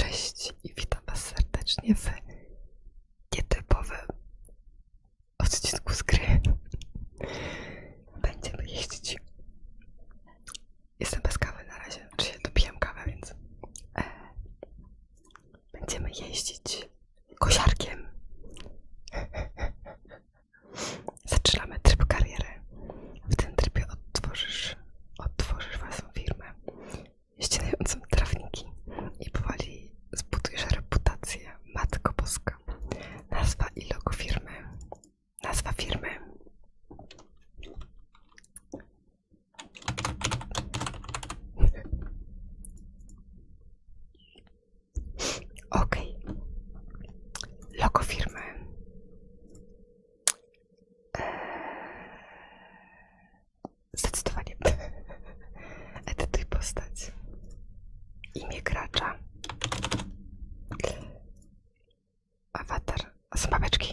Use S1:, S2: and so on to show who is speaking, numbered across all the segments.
S1: Cześć i witam Was serdecznie w nietypowym odcinku z gry. z babeczki.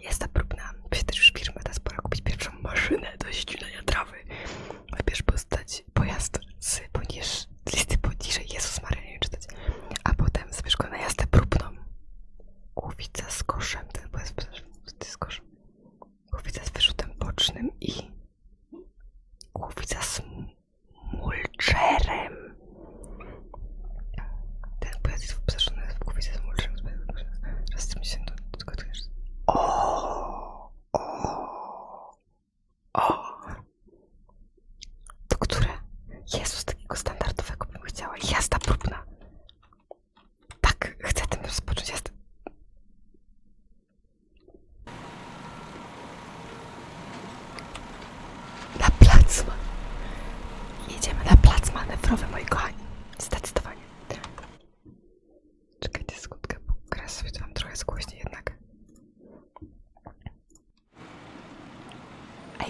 S1: y está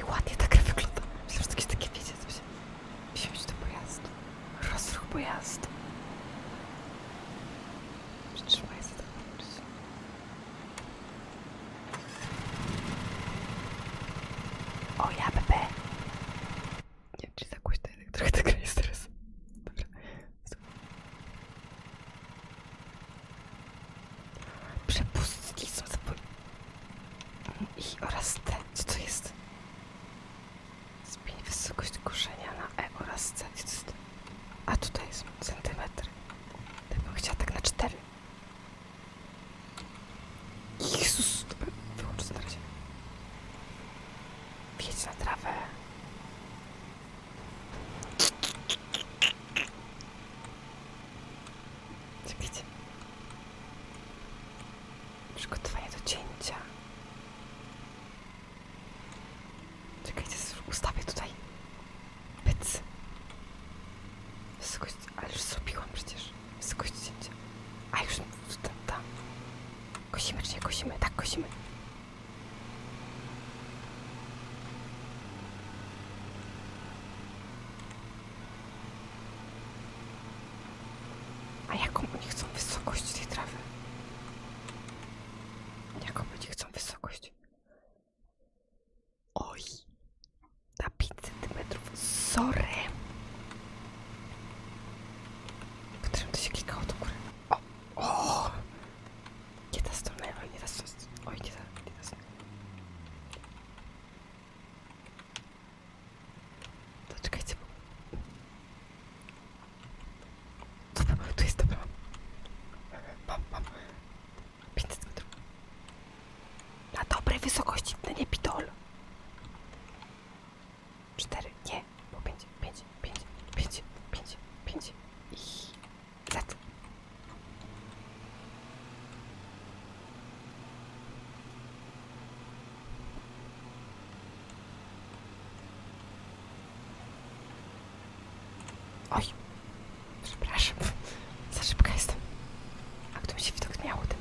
S1: Вот, я так Кошечку твою. Oj, przepraszam, za szybka jestem. A kto mi się widok miał tym?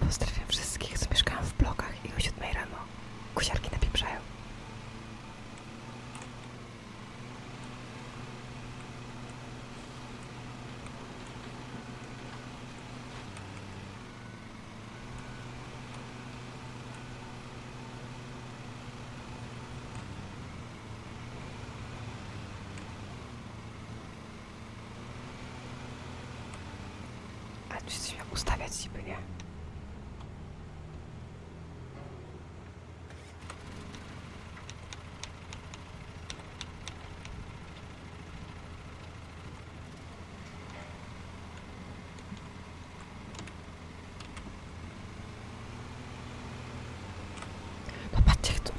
S1: Pozdrawiam wszystkich, co mieszkają w blokach i o 7 rano kusiarki napieprzają.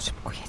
S1: 这么贵呀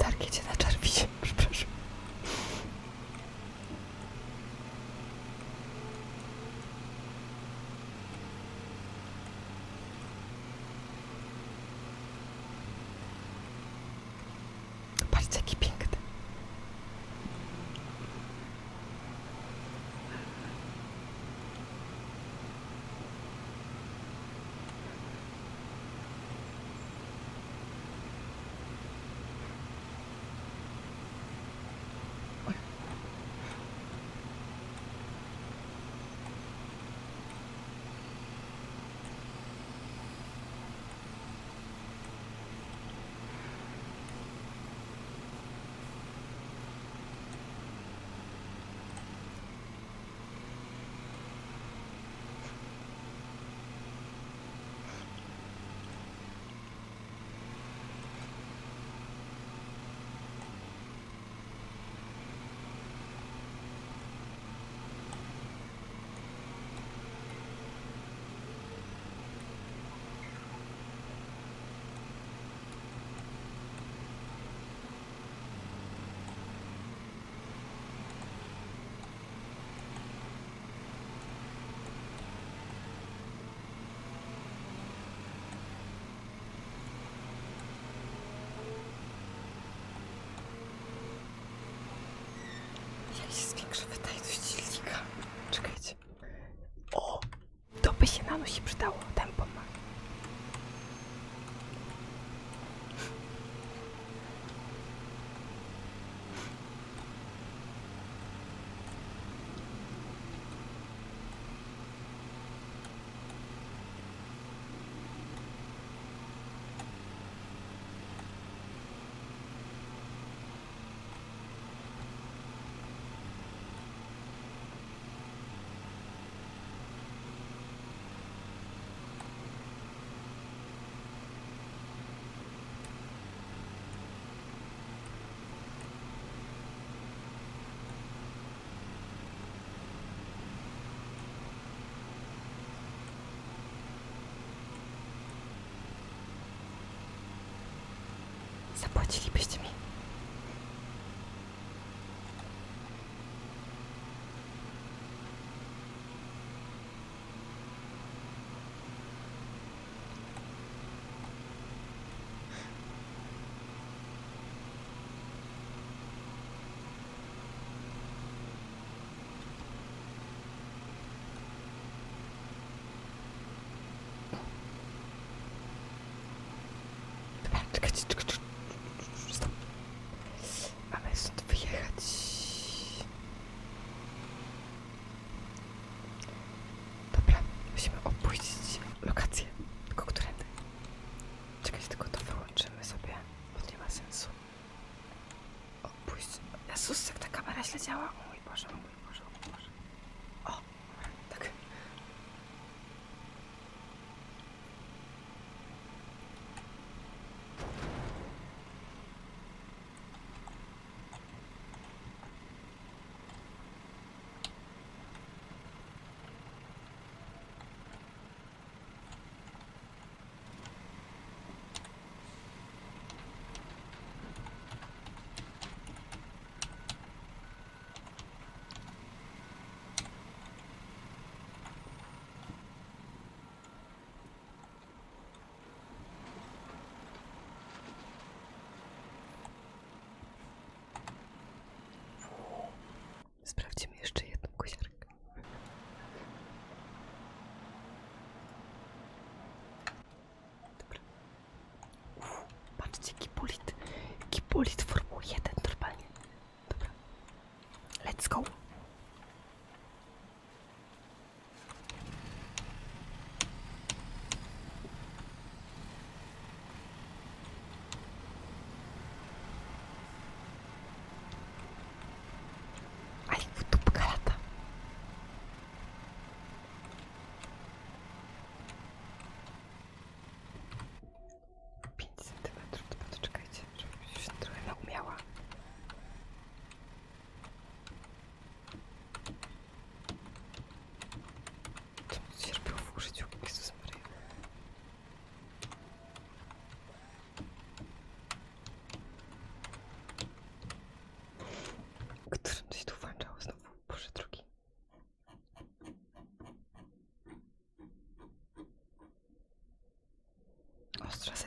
S1: starki cię na czas. Wydaje Zapłacilibyście mi. Миш, ostras,